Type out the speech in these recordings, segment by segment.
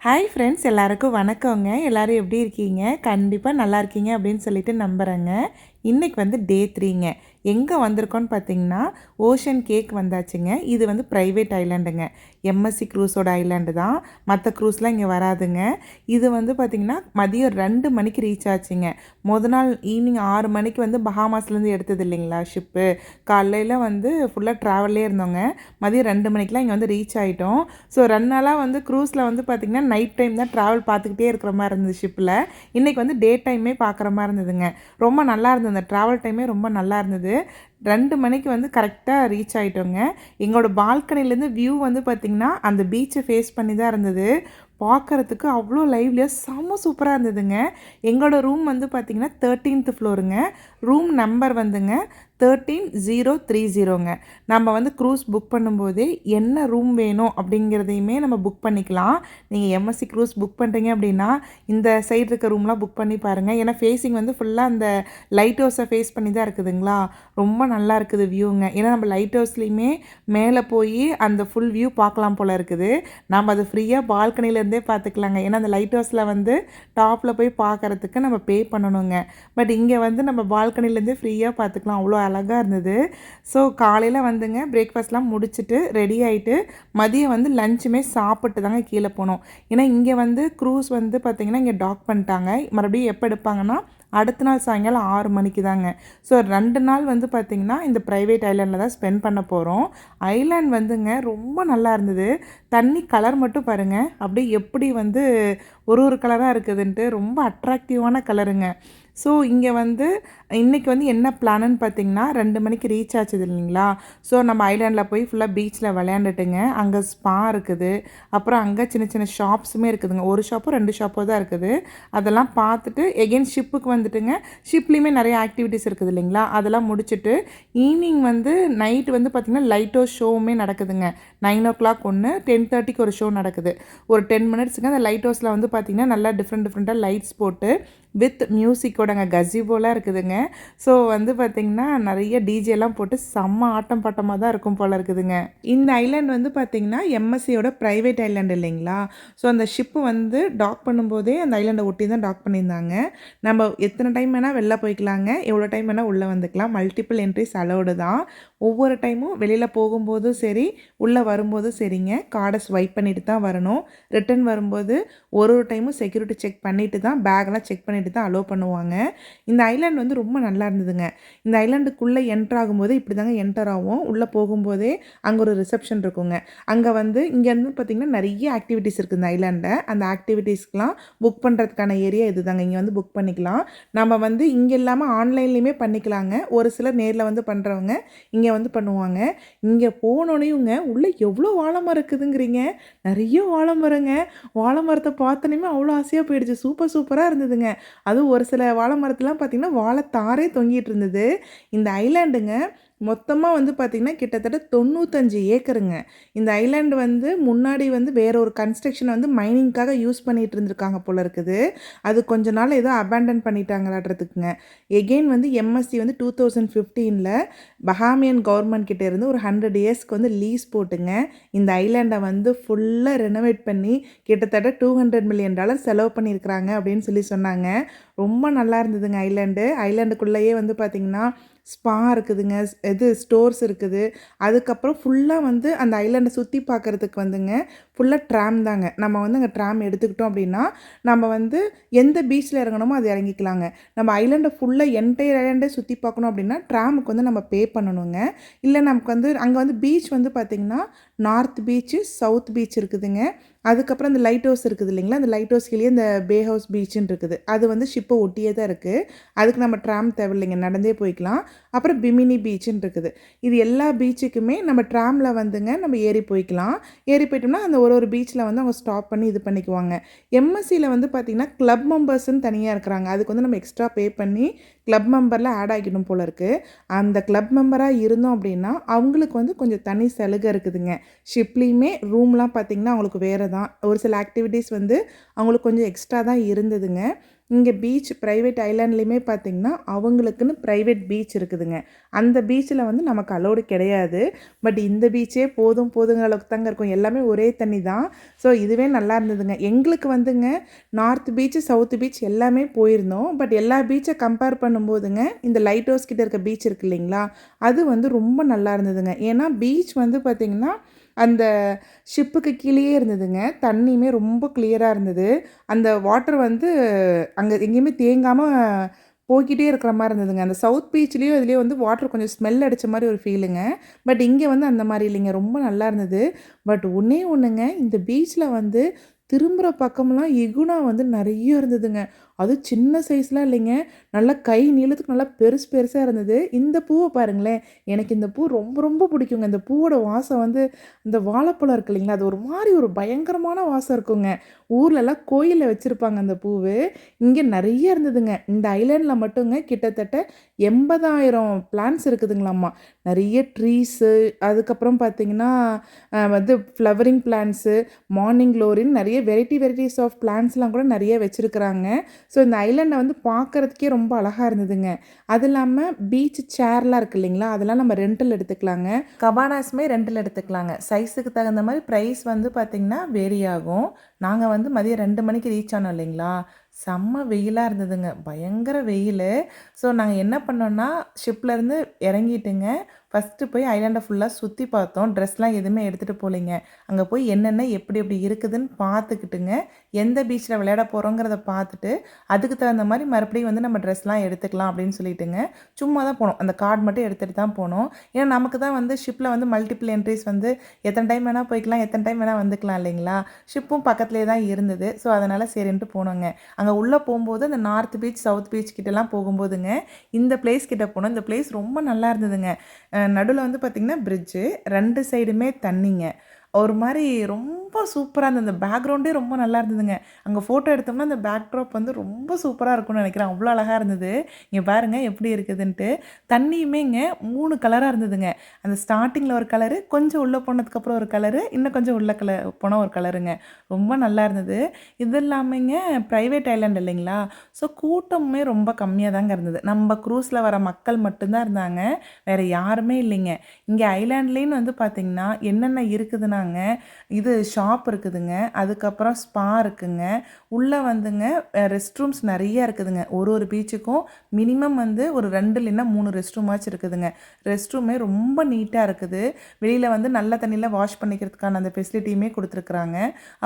Hi friends எல்லாருக்கும் வணக்கங்க. எல்லாரும் எப்படி இருக்கீங்க? கண்டிப்பாக நல்லா இருக்கீங்க அப்படின்னு சொல்லிட்டு நம்புகிறேங்க இன்றைக்கி வந்து டே த்ரீங்க எங்கே வந்திருக்கோன்னு பார்த்தீங்கன்னா ஓஷன் கேக் வந்தாச்சுங்க. இது வந்து ப்ரைவேட் ஐலாண்டுங்க எம்எஸ்சி க்ரூஸோட ஐலாண்டு தான். மற்ற க்ரூஸ்லாம் இங்கே வராதுங்க. இது வந்து பார்த்திங்கன்னா மதியம் ரெண்டு மணிக்கு ரீச் ஆச்சுங்க. முத நாள் ஈவினிங் ஆறு மணிக்கு வந்து பஹாமாஸ்லேருந்து எடுத்தது இல்லைங்களா ஷிப்பு காலையில் வந்து ஃபுல்லாக ட்ராவல்லே இருந்தோங்க. மதியம் ரெண்டு மணிக்கெலாம் இங்கே வந்து ரீச் ஆகிட்டோம் ஸோ ரெண்டு நாளாக வந்து க்ரூஸில் வந்து பார்த்திங்கன்னா நைட் டைம் தான் ட்ராவல் பார்த்துக்கிட்டே இருக்கிற மாதிரி இருந்தது ஷிப்பில் இன்றைக்கி வந்து டே டைமே பார்க்குற மாதிரி இருந்ததுங்க. ரொம்ப நல்லா இருந்தது. அந்த ட்ராவல் டைமே ரொம்ப நல்லா இருந்தது. ரெண்டு மணிக்கு வந்து கரெக்டாக ரீச் ஆகிட்டோங்க எங்களோட பால்கனிலேருந்து வியூ வந்து பார்த்திங்கன்னா அந்த பீச்சை ஃபேஸ் பண்ணி தான் இருந்தது. பார்க்குறதுக்கு அவ்வளோ லைவ்லியாக செம்ம சூப்பராக இருந்ததுங்க. எங்களோட ரூம் வந்து பார்த்திங்கன்னா தேர்ட்டீன்த் ஃப்ளோருங்க ரூம் நம்பர் வந்துங்க தேர்ட்டீன் ஜீரோ த்ரீ ஜீரோங்க நம்ம வந்து க்ரூஸ் புக் பண்ணும்போதே என்ன ரூம் வேணும் அப்படிங்கிறதையுமே நம்ம புக் பண்ணிக்கலாம். நீங்கள் எம்எஸ்சி க்ரூஸ் புக் பண்ணுறீங்க அப்படின்னா இந்த சைடு இருக்க ரூம்லாம் புக் பண்ணி பாருங்கள் ஏன்னா ஃபேஸிங் வந்து ஃபுல்லாக அந்த லைட் ஹவுஸை ஃபேஸ் பண்ணி தான் இருக்குதுங்களா? ரொம்ப நல்லா இருக்குது வியூங்க ஏன்னா நம்ம லைட் ஹவுஸ்லேயுமே மேலே போய் அந்த ஃபுல் வியூ பார்க்கலாம் போல் இருக்குது. நம்ம அது ஃப்ரீயாக பால்கனிலேருந்தே பார்த்துக்கலாங்க. ஏன்னா அந்த லைட் ஹவுஸில் வந்து டாப்பில் போய் பார்க்குறதுக்கு நம்ம பே பண்ணணுங்க. பட் இங்கே வந்து நம்ம பால்கனிலேருந்தே ஃப்ரீயாக பார்த்துக்கலாம். அவ்வளோ அழகாக இருந்தது. ஸோ காலையில் வந்துங்க பிரேக்ஃபாஸ்ட்லாம் முடிச்சுட்டு ரெடி ஆகிட்டு மதியம் வந்து லஞ்சுமே சாப்பிட்டு தாங்க கீழே போனோம். ஏன்னா இங்கே வந்து க்ரூஸ் வந்து பார்த்திங்கன்னா இங்கே டாக் பண்ணிட்டாங்க. மறுபடியும் எப்போ எடுப்பாங்கன்னா அடுத்த நாள் சாயங்காலம் ஆறு மணிக்கு தாங்க. ஸோ ரெண்டு நாள் வந்து பார்த்திங்கன்னா இந்த ப்ரைவேட் ஐலாண்டில் தான் ஸ்பெண்ட் பண்ண போகிறோம் ஐலாண்ட் வந்துங்க ரொம்ப நல்லா இருந்தது. தண்ணி கலர் மட்டும் பாருங்கள் அப்படியே எப்படி வந்து ஒரு ஒரு கலராக இருக்குதுன்ட்டு ரொம்ப அட்ராக்டிவான கலருங்க ஸோ இங்கே வந்து இன்றைக்கி வந்து என்ன பிளான்னு பார்த்தீங்கன்னா ரெண்டு மணிக்கு ரீச் ஆச்சுது இல்லைங்களா? ஸோ நம்ம ஐலாண்டில் போய் ஃபுல்லாக பீச்சில் விளையாண்டுட்டுங்க. அங்கே ஸ்பா இருக்குது. அப்புறம் அங்கே சின்ன சின்ன ஷாப்ஸுமே இருக்குதுங்க. ஒரு ஷாப்போ ரெண்டு ஷாப்போ தான் இருக்குது. அதெல்லாம் பார்த்துட்டு எகெயின் ஷிப்புக்கு வந்துட்டுங்க. ஷிப்லேயுமே நிறைய ஆக்டிவிட்டீஸ் இருக்குது இல்லைங்களா? அதெல்லாம் முடிச்சுட்டு ஈவினிங் வந்து நைட்டு வந்து பார்த்திங்கன்னா லைட் ஷோவுமே நடக்குதுங்க. நைன் ஓ கிளாக் ஒன்று டென் தேர்ட்டிக்கு ஒரு ஷோ நடக்குது. ஒரு டென் மினிட்ஸுங்க அந்த லைட் ஹவுஸில் வந்து பார்த்திங்கன்னா நல்லா டிஃப்ரெண்ட் டிஃப்ரெண்ட்டாக லைட்ஸ் போட்டு வித் மியூசிக்கோடங்க கசிபோலாம் இருக்குதுங்க. ஸோ வந்து பார்த்திங்கன்னா நிறைய டிஜேலாம் போட்டு செம்ம ஆட்டம் பாட்டமாக தான் இருக்கும் போல் இருக்குதுங்க. இந்த ஐலாண்ட் வந்து பார்த்திங்கன்னா எம்எஸ்சியோட ப்ரைவேட் ஐலாண்ட் இல்லைங்களா? ஸோ அந்த ஷிப்பு வந்து டாக் பண்ணும்போதே அந்த ஐலாண்டை ஒட்டி தான் டாக் பண்ணியிருந்தாங்க. நம்ம எத்தனை டைம் வேணால் வெளில போய்க்கலாங்க. எவ்வளோ டைம் வேணால் உள்ளே வந்துக்கலாம். மல்டிபிள் என்ட்ரிஸ் அலோடு தான். ஒவ்வொரு டைமும் வெளியில் போகும்போதும் சரி உள்ளே வரும்போதும் சரிங்க. கார்டை ஸ்வைப் பண்ணிட்டு தான் வரணும். ரிட்டன் வரும்போது ஒரு ஒரு டைமும் செக்யூரிட்டி செக் பண்ணிவிட்டு தான் பேக்லாம் செக் பண்ணிவிட்டு தான் அலோவ் பண்ணுவாங்க. இந்த ஐலாண்ட் வந்து ரொம்ப நல்லா இருந்ததுங்க. இந்த ஐலாண்டுக்குள்ளே என்டர் ஆகும்போது இப்படி தாங்க என்டர் ஆகும். உள்ளே போகும்போதே அங்கே ஒரு ரிசப்ஷன் இருக்குங்க. அங்கே வந்து இங்கேருந்து பார்த்திங்கன்னா நிறைய ஆக்டிவிட்டீஸ் இருக்குது இந்த ஐலாண்டில். அந்த ஆக்டிவிட்டீஸ்க்கெலாம் புக் பண்ணுறதுக்கான ஏரியா இது தாங்க இங்கே வந்து புக் பண்ணிக்கலாம். நம்ம வந்து இங்கே இல்லாமல் ஆன்லைன்லேயுமே பண்ணிக்கலாங்க. ஒரு சிலர் நேரில் வந்து பண்ணுறவங்க இங்கே வந்து பண்ணுவாங்க. இங்கே போனோடனேயுங்க உள்ளே எவ்வளோ வாழை மரம் இருக்குதுங்கிறீங்க? நிறைய வாழை மரங்க வாழை மரத்தை பார்த்தோன்னே அவ்வளோ ஆசையாக போயிடுச்சு. சூப்பர் சூப்பராக இருந்ததுங்க. அதுவும் ஒரு சில வாழை மரத்துலாம் பார்த்திங்கன்னா வாழைத்தாரே தொங்கிட்டு இருந்தது. இந்த ஐலாண்டுங்க மொத்தமாக வந்து பார்த்திங்கன்னா கிட்டத்தட்ட தொண்ணூத்தஞ்சு ஏக்கருங்க. இந்த ஐலாண்டு வந்து முன்னாடி வந்து வேற ஒரு கன்ஸ்ட்ரக்ஷனை வந்து மைனிங்க்காக யூஸ் பண்ணிகிட்டு இருந்திருக்காங்க போல இருக்குது. அது கொஞ்ச நாள் ஏதோ அபேண்டன் பண்ணிட்டாங்களாடுறதுக்குங்க. எகெயின் வந்து எம்எஸ்சி வந்து டூ தௌசண்ட் ஃபிஃப்டீனில் பஹாமியன் கவர்மெண்ட் கிட்டே இருந்து ஒரு ஹண்ட்ரட் இயர்ஸ்க்கு வந்து லீஸ் போட்டுங்க. இந்த ஐலாண்டை வந்து ஃபுல்லாக ரெனோவேட் பண்ணி கிட்டத்தட்ட டூ ஹண்ட்ரட் மில்லியன் டாலர் செலவு பண்ணியிருக்கிறாங்க அப்படின்னு சொல்லி சொன்னாங்க. ரொம்ப நல்லா இருந்ததுங்க ஐலாண்டு. ஐலாண்டுக்குள்ளேயே வந்து பார்த்திங்கன்னா ஸ்பா இருக்குதுங்க இது ஸ்டோர்ஸ் இருக்குது. அதுக்கப்புறம் ஃபுல்லாக வந்து அந்த ஐலாண்டை சுற்றி பார்க்குறதுக்கு வந்துங்க ஃபுல்லாக ட்ராம் தாங்க. நம்ம வந்து அங்கே ட்ராம் எடுத்துக்கிட்டோம் அப்படின்னா நம்ம வந்து எந்த பீச்சில் இறங்கணுமோ அது இறங்கிக்கலாங்க. நம்ம ஐலாண்டை ஃபுல்லாக என்டையர் ஐலாண்டை சுற்றி பார்க்கணும் அப்படின்னா ட்ராமுக்கு வந்து நம்ம பே பண்ணணுங்க. இல்லை நமக்கு வந்து அங்கே வந்து பீச் வந்து பார்த்திங்கன்னா நார்த் பீச்சு சவுத் பீச் இருக்குதுங்க. அதுக்கப்புறம் அந்த லைட் ஹவுஸ் இருக்குது இல்லைங்களா? அந்த லைட் ஹவுஸ் கீழே இந்த பே ஹவுஸ் பீச்சுன்னு இருக்குது. அது வந்து ஷிப்பை ஒட்டியே தான் இருக்குது அதுக்கு நம்ம ட்ராம் தேவையில்லைங்க. நடந்தே போய்க்கலாம். அப்புறம் பிமினி பீச்சுன்னு இருக்குது. இது எல்லா பீச்சுக்குமே நம்ம ட்ராமில் வந்துங்க நம்ம ஏறி போய்க்கலாம். ஏறி போயிட்டோம்னா அந்த ஒரு ஒரு பீச்சில் வந்து அவங்க ஸ்டாப் பண்ணி இது பண்ணிக்குவாங்க. எம்எஸ்சியில் வந்து பார்த்திங்கன்னா க்ளப் மெம்பர்ஸ்ன்னு தனியாக இருக்கிறாங்க. அதுக்கு வந்து நம்ம எக்ஸ்ட்ரா பே பண்ணி க்ளப் மெம்பரில் ஆட் ஆகிடும் போல் இருக்குது அந்த க்ளப் மெம்பராக இருந்தோம் அப்படின்னா அவங்களுக்கு வந்து கொஞ்சம் தனி சலுகை இருக்குதுங்க. ஷிப்லேயுமே ரூம்லாம் பார்த்திங்கன்னா அவங்களுக்கு வேறு தான் தான் ஒரு சில ஆக்டிவிட்டீஸ் வந்து அவங்களுக்கு கொஞ்சம் எக்ஸ்ட்ரா தான் இருந்ததுங்க. இங்கே பீச் ப்ரைவேட் ஐலாண்ட்லேயுமே பார்த்திங்கன்னா அவங்களுக்குன்னு ப்ரைவேட் பீச் இருக்குதுங்க. அந்த பீச்சில் வந்து நமக்கு அலோடு கிடையாது. பட் இந்த பீச்சே போதும் போதுங்கிற அளவுக்கு தாங்க இருக்கும். எல்லாமே ஒரே தண்ணி தான். ஸோ இதுவே நல்லா இருந்ததுங்க. எங்களுக்கு வந்துங்க நார்த் பீச் சவுத் பீச் எல்லாமே போயிருந்தோம். பட் எல்லா பீச்சை கம்பேர் பண்ணும்போதுங்க இந்த லைட் ஹவுஸ் கிட்டே இருக்க பீச் இருக்கு இல்லைங்களா? அது வந்து ரொம்ப நல்லா இருந்ததுங்க. ஏன்னா பீச் வந்து பார்த்திங்கன்னா அந்த ஷிப்புக்கு கீழேயே இருந்ததுங்க. தண்ணியுமே ரொம்ப கிளியராக இருந்தது. அந்த வாட்டர் வந்து அங்கே எங்கேயுமே தேங்காமல் போய்கிட்டே இருக்கிற மாதிரி இருந்ததுங்க. அந்த சவுத் பீச்லேயும் இதுலேயும் வந்து வாட்டர் கொஞ்சம் ஸ்மெல் அடித்த மாதிரி ஒரு ஃபீலுங்க பட் இங்கே வந்து அந்த மாதிரி இல்லைங்க. ரொம்ப நல்லா இருந்தது. பட் ஒன்றே ஒன்றுங்க இந்த பீச்சில் வந்து திரும்புகிற பக்கம்லாம் எகுனா வந்து நிறைய இருந்ததுங்க. அதுவும் சின்ன சைஸ்லாம் இல்லைங்க. நல்லா கை நீளத்துக்கு நல்லா பெருசு பெருசாக இருந்தது. இந்த பூவை பாருங்களேன். எனக்கு இந்த பூ ரொம்ப ரொம்ப பிடிக்குங்க. இந்த பூவோட வாசம் வந்து இந்த வாழைப்பழம் இருக்கு இல்லைங்களா? அது ஒரு மாதிரி ஒரு பயங்கரமான வாசம் இருக்குங்க. ஊர்லலாம் கோயிலில் வச்சுருப்பாங்க அந்த பூவு. இங்கே நிறைய இருந்ததுங்க. இந்த ஐலாண்டில் மட்டுங்க கிட்டத்தட்ட எண்பதாயிரம் பிளான்ஸ் இருக்குதுங்களாம்மா. நிறைய ட்ரீஸு அதுக்கப்புறம் பார்த்திங்கன்னா வந்து ஃப்ளவரிங் பிளான்ஸு மார்னிங் க்ளோரின்னு நிறைய வெரைட்டி வெரைட்டிஸ் ஆஃப் பிளான்ஸ்லாம் கூட நிறைய வச்சுருக்குறாங்க. ஸோ இந்த ஐலண்டை வந்து பார்க்குறதுக்கே ரொம்ப அழகாக இருந்ததுங்க. அது இல்லாமல் பீச் சேர்லாம் இருக்குது இல்லைங்களா? அதெல்லாம் நம்ம ரெண்டில் எடுத்துக்கலாங்க. கபானாஸுமே ரெண்டில் எடுத்துக்கலாங்க. சைஸுக்கு தகுந்த மாதிரி ப்ரைஸ் வந்து பார்த்திங்கன்னா வேரி ஆகும். நாங்கள் வந்து மதியம் ரெண்டு மணிக்கு ரீச் ஆனோம் இல்லைங்களா? செம்ம வெயிலாக இருந்ததுங்க. பயங்கர வெயில். ஸோ நாங்கள் என்ன பண்ணோன்னா ஷிப்லேருந்து இறங்கிட்டுங்க. ஃபஸ்ட்டு போய் ஐலாண்டை ஃபுல்லாக சுற்றி பார்த்தோம். ட்ரெஸ்லாம் எதுவுமே எடுத்துகிட்டு போகலிங்க. அங்கே போய் என்னென்ன எப்படி எப்படி இருக்குதுன்னு பார்த்துக்கிட்டுங்க. எந்த பீச்சில் விளையாட போகிறோங்கிறத பார்த்துட்டு அதுக்கு தகுந்த மாதிரி மறுபடியும் வந்து நம்ம ட்ரெஸ்லாம் எடுத்துக்கலாம் அப்படின்னு சொல்லிட்டுங்க. சும்மா தான் போனோம். அந்த கார்டு மட்டும் எடுத்துகிட்டு தான் போனோம். ஏன்னா நமக்கு தான் வந்து ஷிப்பில் வந்து மல்டிபிள் என்ட்ரிஸ் வந்து எத்தனை டைம் வேணால் போய்க்கலாம் எத்தனை டைம் வேணால் வந்துக்கலாம் இல்லைங்களா? ஷிப்பும் பக்கத்துலேயே தான் இருந்தது. ஸோ அதனால் சரின்ட்டு போனோங்க. அங்கே உள்ளே போகும்போது அந்த நார்த் பீச் சவுத் பீச் கிட்டலாம் போகும்போதுங்க இந்த பிளேஸ் கிட்ட போனோம். இந்த பிளேஸ் ரொம்ப நல்லா இருந்ததுங்க. நடுவில் வந்து பார்த்திங்கன்னா பிரிட்ஜு ரெண்டு சைடுமே தண்ணிங்க. ஒரு மாதிரி ரொம்ப சூப்பராக இருந்தது. அந்த பேக்ரவுண்டே ரொம்ப நல்லா இருந்ததுங்க. அங்கே ஃபோட்டோ எடுத்தோம்னா அந்த பேக்ட்ராப் வந்து ரொம்ப சூப்பராக இருக்கும்னு நினைக்கிறேன். அவ்வளோ அழகாக இருந்தது. இங்கே பாருங்கள் எப்படி இருக்குதுன்ட்டு. தண்ணியுமே இங்கே மூணு கலராக இருந்ததுங்க. அந்த ஸ்டார்டிங்கில் ஒரு கலரு கொஞ்சம் உள்ளே போனதுக்கப்புறம் ஒரு கலரு இன்னும் கொஞ்சம் உள்ளே கலர் போனால் ஒரு கலருங்க ரொம்ப நல்லா இருந்தது. இது இல்லாமல்ங்க ப்ரைவேட் ஐலாண்ட் இல்லைங்களா? ஸோ கூட்டமுமே ரொம்ப கம்மியாக தாங்க இருந்தது. நம்ம க்ரூஸில் வர மக்கள் மட்டும்தான் இருந்தாங்க. வேறு யாருமே இல்லைங்க. இங்கே ஐலாண்ட்லேன்னு வந்து பார்த்திங்கன்னா என்னென்ன இருக்குதுன்னா சொன்னாங்க இது ஷாப் இருக்குதுங்க. அதுக்கப்புறம் ஸ்பா இருக்குதுங்க உள்ளே வந்துங்க ரெஸ்ட் ரூம்ஸ் நிறைய இருக்குதுங்க. ஒரு ஒரு பீச்சுக்கும் மினிமம் வந்து ஒரு ரெண்டு இல்லைன்னா மூணு ரெஸ்ட் ரூமாச்சும் இருக்குதுங்க. ரெஸ்ட் ரூமே ரொம்ப நீட்டாக இருக்குது. வெளியில் வந்து நல்ல தண்ணியில் வாஷ் பண்ணிக்கிறதுக்கான அந்த ஃபெசிலிட்டியுமே கொடுத்துருக்குறாங்க.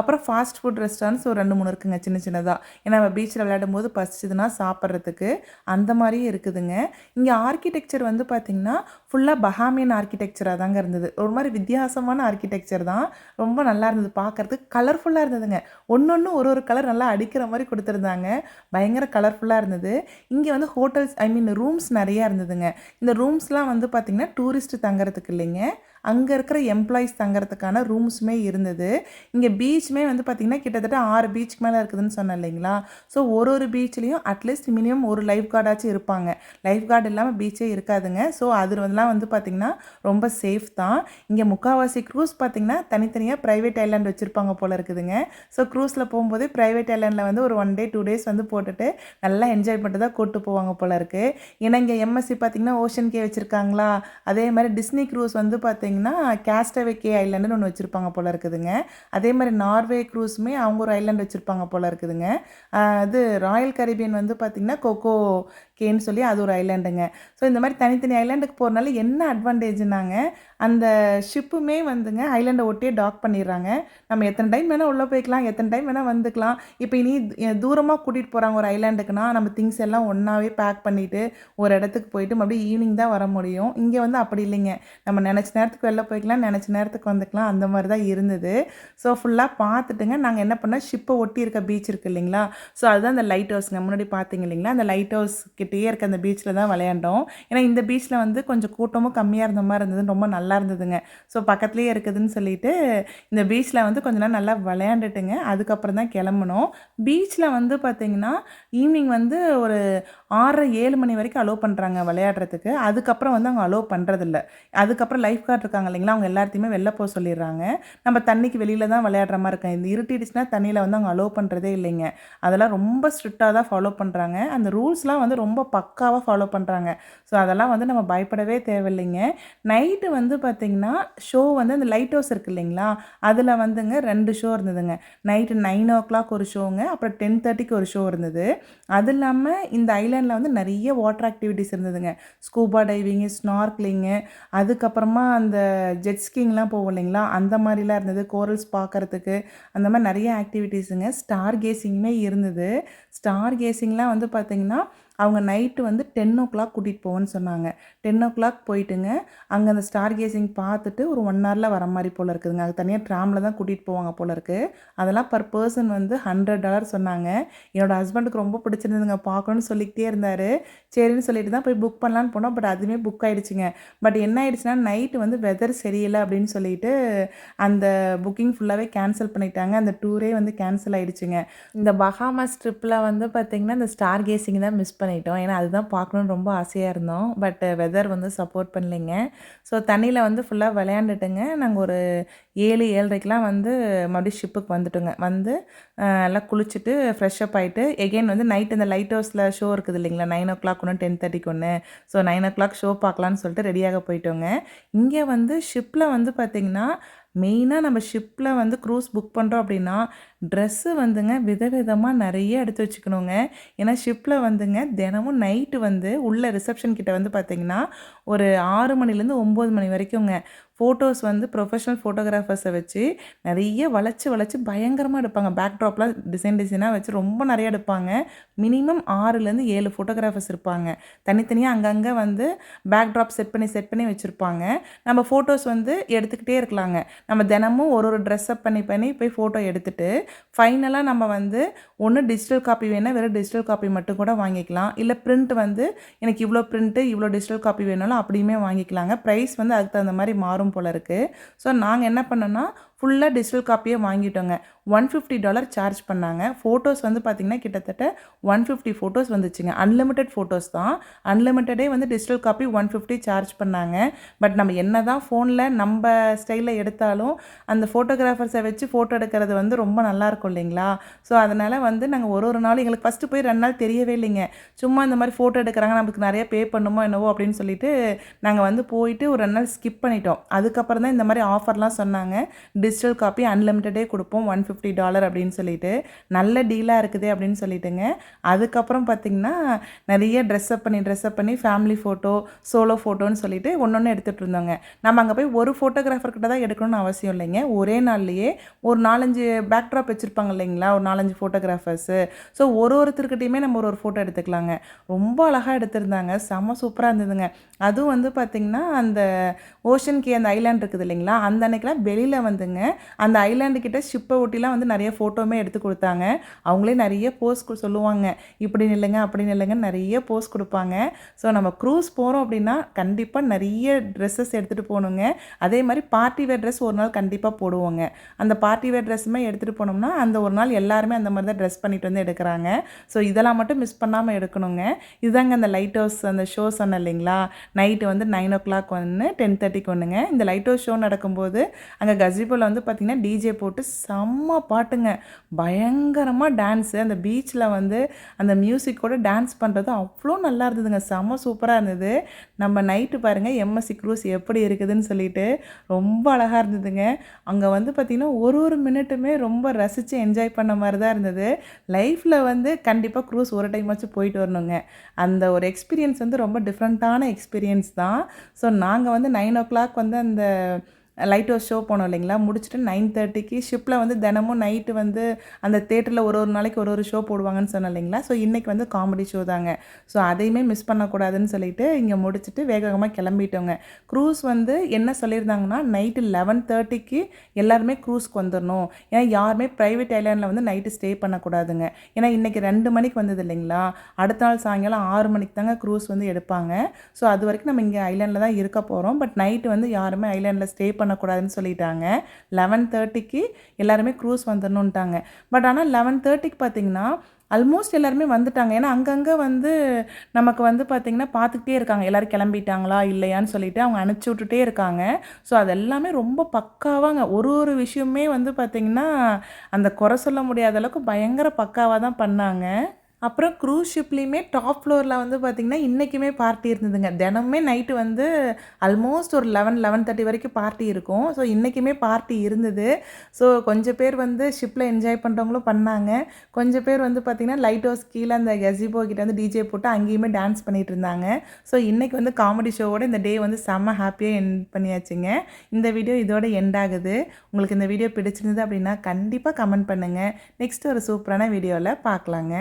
அப்புறம் ஃபாஸ்ட் ஃபுட் ரெஸ்டாரண்ட்ஸ் ஒரு ரெண்டு மூணு இருக்குங்க சின்ன சின்னதாக ஏன்னா நம்ம பீச்சில் விளையாடும் போது பசிச்சதுன்னா சாப்பிட்றதுக்கு அந்த மாதிரியும் இருக்குதுங்க. இங்கே ஆர்கிடெக்சர் வந்து பார்த்திங்கன்னா ஃபுல்லாக பஹாமியன் ஆர்கிடெக்சராக தாங்க இருந்தது. ஒரு மாதிரி வித்தியாசமான ஆர்கிடெக்சர் கலர் தான். ரொம்ப நல்லா இருந்தது பார்க்குறதுக்கு கலர்ஃபுல்லாக இருந்ததுங்க. ஒன்று ஒன்று ஒரு ஒரு கலர் நல்லா அடிக்கிற மாதிரி கொடுத்துருந்தாங்க. பயங்கர கலர்ஃபுல்லாக இருந்தது. இங்கே வந்து ஹோட்டல்ஸ் ஐ மீன் ரூம்ஸ் நிறையா இருந்ததுங்க. இந்த ரூம்ஸ்லாம் வந்து பார்த்திங்கன்னா டூரிஸ்ட்டு தங்குறதுக்கு இல்லைங்க. அங்கே இருக்கிற எம்ப்ளாயீஸ் தங்குறதுக்கான ரூம்ஸுமே இருந்தது. இங்கே பீச்சுமே வந்து பார்த்திங்கன்னா கிட்டத்தட்ட ஆறு பீச்சுக்கு மேலே இருக்குதுன்னு சொன்னேன் இல்லைங்களா? ஸோ ஒரு ஒரு பீச்லேயும் அட்லீஸ்ட் மினிமம் ஒரு லைஃப் கார்டாச்சும் இருப்பாங்க. லைஃப் கார்டு இல்லாமல் பீச்சே இருக்காதுங்க. ஸோ அது வந்துலாம் வந்து பார்த்திங்கன்னா ரொம்ப சேஃப் தான். இங்கே முக்கால்வாசி க்ரூஸ் பார்த்திங்கன்னா தனித்தனியாக ப்ரைவேட் ஐலாண்ட் வச்சுருப்பாங்க போல் இருக்குதுங்க. ஸோ க்ரூஸில் போகும்போது ப்ரைவேட் ஐலாண்டில் வந்து ஒரு ஒன் டே டூ டேஸ் வந்து போட்டுட்டு நல்லா என்ஜாய் பண்ணிட்டு தான் கூப்பிட்டு போவாங்க போல் இருக்குது ஏன்னா இங்கே எம்எஸ்சி பார்த்திங்கன்னா ஓஷன் கே வச்சுருக்காங்களா? அதே மாதிரி டிஸ்னி க்ரூஸ் வந்து பார்த்திங்கன்னா பார்த்தீங்கன்னா கேஸ்டவே கே ஐலாண்டுன்னு ஒன்று வச்சுருப்பாங்க போல் இருக்குதுங்க. அதே மாதிரி நார்வே க்ரூஸுமே அவங்க ஒரு ஐலாண்ட் வச்சுருப்பாங்க போல் இருக்குதுங்க. அது ராயல் கரீபியன் வந்து பார்த்திங்கன்னா கொக்கோ கேன்னு சொல்லி அது ஒரு ஐலாண்டுங்க. ஸோ இந்த மாதிரி தனித்தனி ஐலாண்டுக்கு போகிறனால என்ன அட்வான்டேஜ்னாங்க அந்த ஷிப்புமே வந்துங்க ஐலாண்டை ஒட்டியே டாக் பண்ணிடுறாங்க. நம்ம எத்தனை டைம் வேணால் உள்ளே போய்க்கலாம் எத்தனை டைம் வேணால் வந்துக்கலாம். இப்போ இனி தூரமாக கூட்டிகிட்டு போகிறாங்க ஒரு ஐலாண்டுக்குன்னா நம்ம திங்ஸ் எல்லாம் ஒன்றாவே பேக் பண்ணிவிட்டு ஒரு இடத்துக்கு போயிட்டு மறுபடியும் ஈவினிங் தான் வர முடியும். இங்கே வந்து அப்படி இல்லைங்க. நம்ம நினச்ச நேரத்துக்கு வெளில போய்க்கலாம் நினச்ச நேரத்துக்கு வந்துக்கலாம். அந்த மாதிரி தான் இருந்தது. ஸோ ஃபுல்லாக பார்த்துட்டுங்க நாங்கள் என்ன பண்ணோம்? ஷிப்பை ஒட்டி இருக்க பீச் இருக்குது இல்லைங்களா? ஸோ அதுதான் அந்த லைட் ஹவுஸ்ங்க முன்னாடி பார்த்தீங்க இல்லைங்களா? அந்த லைட் ஹவுஸ்க்கு கிட்டேயே இருக்க அந்த பீச்சில் தான் விளையாண்டோம். ஏன்னா இந்த பீச்சில் வந்து கொஞ்சம் கூட்டமும் கம்மியாக இருந்த மாதிரி இருந்தது. ரொம்ப நல்லா இருந்ததுங்க. ஸோ பக்கத்துலேயே இருக்குதுன்னு சொல்லிட்டு இந்த பீச்சில் வந்து கொஞ்ச நேரம் நல்லா விளையாண்டுட்டுங்க. அதுக்கப்புறம் தான் கிளம்புனோம். பீச்சில் வந்து பார்த்திங்கன்னா ஈவினிங் வந்து ஒரு ஆறரை ஏழு மணி வரைக்கும் அலோவ் பண்ணுறாங்க விளையாடுறதுக்கு. அதுக்கப்புறம் வந்து அவங்க அலோவ் பண்ணுறதில்ல அதுக்கப்புறம் லைஃப் கார்டு இருக்காங்க இல்லைங்களா அவங்க எல்லாத்தையுமே வெளில போக சொல்லிடுறாங்க. நம்ம தண்ணிக்கு வெளியில் தான் விளையாடுற மாதிரி இருக்கும். இந்த இருட்டிடுச்சுன்னா தண்ணியில் வந்து அவங்க அலோவ் பண்ணுறதே இல்லைங்க. அதெல்லாம் ரொம்ப ஸ்ட்ரிக்டாக தான் ஃபாலோ பண்ணுறாங்க அந்த ரூல்ஸ்லாம் வந்து ரொம்ப ரொம்ப பக்காவாக ஃபாலோ பண்ணுறாங்க ஸோ அதெல்லாம் வந்து நம்ம பயப்படவே தேவையில்லைங்க. நைட்டு வந்து பார்த்திங்கன்னா ஷோ வந்து அந்த லைட் ஹவுஸ் இருக்குது இல்லைங்களா? அதில் வந்துங்க ரெண்டு ஷோ இருந்ததுங்க. நைட்டு நைன் ஓ கிளாக் ஒரு ஷோங்க அப்புறம் டென் தேர்ட்டிக்கு ஒரு ஷோ இருந்தது. அது இல்லாமல் இந்த ஐலாண்டில் வந்து நிறைய வாட்டர் ஆக்டிவிட்டீஸ் இருந்ததுங்க. ஸ்கூபா டைவிங்கு ஸ்னார்க்லிங்கு அதுக்கப்புறமா அந்த ஜெட் ஸ்கீங்லாம் போகும் இல்லைங்களா? அந்த மாதிரிலாம் இருந்தது. கோரல்ஸ் பார்க்குறதுக்கு அந்த மாதிரி நிறைய ஆக்டிவிட்டீஸுங்க ஸ்டார் கேசிங்குமே இருந்தது. ஸ்டார் கேசிங்லாம் வந்து பார்த்திங்கன்னா அவங்க நைட்டு வந்து டென் ஓ கிளாக் கூட்டிகிட்டு போவோன்னு சொன்னாங்க. டென் ஓ கிளாக் போயிட்டுங்க அங்கே அந்த ஸ்டார் கேசிங் பார்த்துட்டு ஒரு ஒன் ஹவரில் வர மாதிரி போல் இருக்குதுங்க. அது தனியாக ட்ராமில் தான் கூட்டிகிட்டு போவாங்க போல் இருக்குது அதெல்லாம் பர் பர்சன் வந்து ஹண்ட்ரட் டாலர் சொன்னாங்க. என்னோடய ஹஸ்பண்டுக்கு ரொம்ப பிடிச்சிருந்ததுங்க. பார்க்கணும்னு சொல்லிக்கிட்டே இருந்தார். சரின்னு சொல்லிட்டு தான் போய் புக் பண்ணலான்னு போனோம். பட் அதுவுமே புக் ஆகிடுச்சிங்க பட் என்ன ஆயிடுச்சுன்னா நைட்டு வந்து வெதர் சரியில்லை அப்படின்னு சொல்லிட்டு அந்த புக்கிங் ஃபுல்லாகவே கேன்சல் பண்ணிட்டாங்க. அந்த டூரே வந்து கேன்சல் ஆகிடுச்சிங்க இந்த பஹாமாஸ் ட்ரிப்பில் வந்து பார்த்திங்கன்னா இந்த ஸ்டார் கேசிங் தான் மிஸ் பண்ணி பண்ணிட்டோம். ஏன்னா அதுதான் பார்க்கணுன்னு ரொம்ப ஆசையாக இருந்தோம். பட் வெதர் uh, வந்து சப்போர்ட் பண்ணலைங்க. ஸோ தண்ணியில் வந்து ஃபுல்லாக விளையாண்டுட்டுங்க. நாங்கள் ஒரு ஏழு ஏழரைக்கெலாம் வந்து மறுபடியும் ஷிப்புக்கு வந்துட்டோங்க. வந்து எல்லாம் குளிச்சுட்டு ஃப்ரெஷ்அப் ஆகிட்டு எகெயின் வந்து நைட் இந்த லைட் ஹவுஸில் ஷோ இருக்குது இல்லைங்களா? நைன் ஓ கிளாக் ஒன்று டென் தேர்ட்டிக்கு ஒன்று so nine o'clock show பார்க்கலான்னு சொல்லிட்டு ரெடியாக போயிட்டோங்க. இங்கே வந்து ஷிப்பில் வந்து பார்த்திங்கன்னா மெயினாக நம்ம ஷிப்பில் வந்து க்ரூஸ் புக் பண்ணுறோம் அப்படின்னா ட்ரெஸ்ஸு வந்துங்க விதவிதமாக நிறைய எடுத்து வச்சுக்கணுங்க. ஏன்னா ஷிப்பில் வந்துங்க தினமும் நைட்டு வந்து உள்ள ரிசப்ஷன் கிட்ட வந்து பார்த்திங்கன்னா ஒரு ஆறு மணிலேருந்து ஒம்பது மணி வரைக்குங்க ஃபோட்டோஸ் வந்து ப்ரொஃபஷனல் ஃபோட்டோகிராஃபர்ஸை வச்சு நிறைய வளைச்சி வளைச்சி பயங்கரமாக எடுப்பாங்க. பேக் ட்ராப்லாம் டிசைன் டிசைனாக வச்சு ரொம்ப நிறைய எடுப்பாங்க. மினிமம் ஆறுலேருந்து ஏழு ஃபோட்டோகிராஃபர்ஸ் இருப்பாங்க. தனித்தனியாக அங்கங்கே வந்து பேக் ட்ராப் செட் பண்ணி செட் பண்ணி வச்சுருப்பாங்க. நம்ம ஃபோட்டோஸ் வந்து எடுத்துக்கிட்டே இருக்கலாங்க. நம்ம தினமும் ஒரு ஒரு ட்ரெஸ்அப் பண்ணி பண்ணி போய் ஃபோட்டோ எடுத்துகிட்டு ஃபைனலாக நம்ம வந்து ஒன்று டிஜிட்டல் காப்பி வேணால் வெறும் டிஜிட்டல் காப்பி மட்டும் கூட வாங்கிக்கலாம். இல்லை பிரிண்ட் வந்து எனக்கு இவ்வளோ பிரிண்ட்டு இவ்வளோ டிஜிட்டல் காப்பி வேணாலும் அப்படியுமே வாங்கிக்கலாங்க. ப்ரைஸ் வந்து அதுக்கு தகுந்த மாதிரி மாறும் போல் இருக்குது ஸோ நாங்கள் என்ன பண்ணோன்னா ஃபுல்லாக டிஜிட்டல் காப்பியே வாங்கிட்டோங்க. ஒன் ஃபிஃப்டி டாலர் சார்ஜ் பண்ணாங்க. ஃபோட்டோஸ் வந்து பார்த்திங்கன்னா கிட்டத்தட்ட ஒன் ஃபிஃப்டி ஃபோட்டோஸ் வந்துச்சுங்க. அன்லிமிட்டெட் ஃபோட்டோஸ் தான். அன்லிமிட்டடே வந்து digital copy one fifty charge பண்ணாங்க. பட் நம்ம என்ன தான் ஃபோனில் நம்ம ஸ்டைலில் எடுத்தாலும் அந்த ஃபோட்டோகிராஃபர்ஸை வச்சு ஃபோட்டோ எடுக்கிறது வந்து ரொம்ப நல்லாயிருக்கும் இல்லைங்களா? ஸோ அதனால் வந்து நாங்கள் ஒரு ஒரு நாள் எங்களுக்கு ஃபஸ்ட்டு போய் ரெண்டு நாள் தெரியவே இல்லைங்க. சும்மா இந்த மாதிரி ஃபோட்டோ எடுக்கிறாங்க நமக்கு நிறைய பே பண்ணுமோ என்னவோ அப்படின்னு சொல்லிட்டு நாங்கள் வந்து போயிட்டு ஒரு ரெண்டு நாள் ஸ்கிப் பண்ணிட்டோம். அதுக்கப்புறம் தான் இந்த மாதிரி ஆஃபர்லாம் சொன்னாங்க. டிஜிட்டல் காப்பி அன்லிமிட்டடே கொடுப்போம் ஒன் ஃபிஃப்டி டாலர் அப்படின்னு சொல்லிட்டு நல்ல டீலாக இருக்குது அப்படின்னு சொல்லிட்டுங்க. அதுக்கப்புறம் பார்த்திங்கன்னா நிறைய ட்ரெஸ்அப் பண்ணி ட்ரெஸ்அப் பண்ணி ஃபேமிலி ஃபோட்டோ சோலோ ஃபோட்டோன்னு சொல்லிட்டு ஒன்று ஒன்று எடுத்துகிட்டு இருந்தோங்க. நம்ம அங்கே போய் ஒரு ஃபோட்டோகிராஃபர்கிட்ட தான் எடுக்கணும்னு அவசியம் இல்லைங்க. ஒரே நாள்லேயே ஒரு நாலஞ்சு பேக்ட்ராப் வச்சுருப்பாங்க இல்லைங்களா? ஒரு நாலஞ்சு ஃபோட்டோகிராஃபர்ஸு ஸோ ஒரு ஒருத்தருக்கிட்டையுமே நம்ம ஒரு ஒரு ஃபோட்டோ எடுத்துக்கலாங்க. ரொம்ப அழகாக எடுத்திருந்தாங்க. செம்ம சூப்பராக இருந்ததுங்க. அதுவும் வந்து பார்த்திங்கன்னா அந்த ஓஷன் கே அந்த ஐலாண்ட் இருக்குது இல்லைங்களா? அந்த அன்னைக்கெலாம் வெளியில் வந்துங்க. அந்த ஐலாண்டு கிட்ட ஷிப்பை ஒட்டிலாம் வந்து நிறைய ஃபோட்டோமே எடுத்து கொடுத்தாங்க. அவங்களே நிறைய போஸ் சொல்லுவாங்க. இப்படி நில்லுங்க அப்படி நில்லுங்க நிறைய போஸ் கொடுப்பாங்க. ஸோ நம்ம க்ரூஸ் போகிறோம் அப்படின்னா கண்டிப்பாக நிறைய ட்ரெஸ்ஸஸ் எடுத்துகிட்டு போகணுங்க. அதே மாதிரி பார்ட்டி வேர் ட்ரெஸ் ஒரு நாள் கண்டிப்பாக போடுவோங்க. அந்த பார்ட்டி வேர் ட்ரெஸ்ஸுமே எடுத்துகிட்டு போனோம்னா அந்த ஒரு நாள் எல்லாருமே அந்த மாதிரி தான் ட்ரெஸ் பண்ணிட்டு வந்து எடுக்கிறாங்க. ஸோ இதெல்லாம் மட்டும் மிஸ் பண்ணாமல் எடுக்கணுங்க. இதுதாங்க அந்த லைட் ஹவுஸ் அந்த ஷோ சொன்னேன் இல்லைங்களா? நைட்டு வந்து நைன் ஓ கிளாக் ஒன்று டென் தேர்ட்டிக்கு ஒன்றுங்க இந்த லைட் ஹவுஸ் ஷோ நடக்கும்போது அங்கே கசிபோவில் வந்து பார்த்திங்கன்னா டிஜே போட்டு செம்ம பாட்டுங்க. பயங்கரமாக டான்ஸு அந்த பீச்சில் வந்து அந்த மியூசிக்கோட டான்ஸ் பண்ணுறது அவ்வளோ நல்லா இருந்ததுங்க. செம்ம சூப்பராக இருந்தது. நம்ம நைட்டு பாருங்கள் எம்எஸ்சி க்ரூஸ் எப்படி இருக்குதுன்னு சொல்லிட்டு ரொம்ப அழகாக இருந்ததுங்க. அங்கே வந்து பார்த்திங்கன்னா ஒரு ஒரு மினிட்டுமே ரொம்ப ரசித்து என்ஜாய் பண்ண மாதிரி தான் இருந்தது. லைஃப்பில் வந்து கண்டிப்பாக க்ரூஸ் ஒரு டைம் போயிட்டு வரணுங்க. அந்த ஒரு எக்ஸ்பீரியன்ஸ் வந்து ரொம்ப டிஃப்ரெண்ட்டான எக்ஸ்பீரியன்ஸ் தான். ஸோ நாங்கள் வந்து நைன் ஓ கிளாக் வந்து அந்த லைட் ஹவுஸ் ஷோ போனோம் இல்லைங்களா? முடிச்சுட்டு நைன் தேர்ட்டிக்கு ஷிப்பில் வந்து தினமும் நைட்டு வந்து அந்த தேட்டரில் ஒரு ஒரு நாளைக்கு ஒரு ஒரு ஷோ போடுவாங்கன்னு சொன்னேன் இல்லைங்களா? ஸோ இன்றைக்கி வந்து காமெடி ஷோ தாங்க. ஸோ அதையுமே மிஸ் பண்ணக்கூடாதுன்னு சொல்லிட்டு இங்கே முடிச்சுட்டு வேக வேகமாக கிளம்பிட்டோங்க. க்ரூஸ் வந்து என்ன சொல்லியிருந்தாங்கன்னா நைட்டு லெவன் தேர்ட்டிக்கு எல்லாருமே க்ரூஸ்க்கு வந்துடணும் ஏன்னா யாருமே ப்ரைவேட் ஐலாண்டில் வந்து நைட்டு ஸ்டே பண்ணக்கூடாதுங்க. ஏன்னா இன்றைக்கி ரெண்டு மணிக்கு வந்தது இல்லைங்களா? அடுத்த நாள் சாயங்காலம் ஆறு மணிக்கு தாங்க க்ரூஸ் வந்து எடுப்பாங்க. ஸோ அது வரைக்கும் நம்ம இங்கே ஐலாண்டில் தான் இருக்க போகிறோம் பட் நைட்டு வந்து யாருமே ஐலாண்டில் ஸ்டே பண்ண பண்ணக்கூடாதுன்னு சொல்லிட்டாங்க. லெவன் தேர்ட்டிக்கு எல்லாருமே க்ரூஸ் வந்துடணுன்ட்டாங்க பட் ஆனால் லெவன் தேர்ட்டிக்கு பார்த்தீங்கன்னா ஆல்மோஸ்ட் எல்லாருமே வந்துட்டாங்க. ஏன்னா அங்கங்கே வந்து நமக்கு வந்து பார்த்திங்கன்னா பார்த்துக்கிட்டே இருக்காங்க. எல்லோரும் கிளம்பிட்டாங்களா இல்லையான்னு சொல்லிட்டு அவங்க அனுப்பிச்சி விட்டுட்டே இருக்காங்க. ஸோ அது எல்லாமே ரொம்ப பக்காவாங்க. ஒரு ஒரு விஷயமே வந்து பார்த்திங்கன்னா அந்த குறை சொல்ல முடியாத அளவுக்கு பயங்கர பக்காவாக தான் பண்ணாங்க. அப்புறம் க்ரூஸ் ஷிப்லேயுமே டாப் ஃப்ளோரில் வந்து பார்த்திங்கன்னா இன்றைக்குமே பார்ட்டி இருந்ததுங்க. தினமுமே நைட்டு வந்து ஆல்மோஸ்ட் ஒரு லெவன் லெவன் தேர்ட்டி வரைக்கும் பார்ட்டி இருக்கும். ஸோ இன்றைக்குமே பார்ட்டி இருந்தது. ஸோ கொஞ்சம் பேர் வந்து ஷிப்பில் என்ஜாய் பண்ணுறவங்களும் பண்ணாங்க. கொஞ்சம் பேர் வந்து பார்த்திங்கன்னா லைட் ஹவுஸ் கீழே அந்த கெசிபோ கிட்ட வந்து டிஜே போட்டு அங்கேயுமே டான்ஸ் பண்ணிகிட்டு இருந்தாங்க. ஸோ இன்றைக்கி வந்து காமெடி ஷோவோட இந்த டே வந்து செம்ம ஹாப்பியாக என் பண்ணியாச்சுங்க. இந்த வீடியோ இதோட எண்ட் ஆகுது. உங்களுக்கு இந்த வீடியோ பிடிச்சிருந்தது அப்படின்னா கண்டிப்பாக கமெண்ட் பண்ணுங்கள் நெக்ஸ்ட் ஒரு சூப்பரான வீடியோவில் பார்க்கலாங்க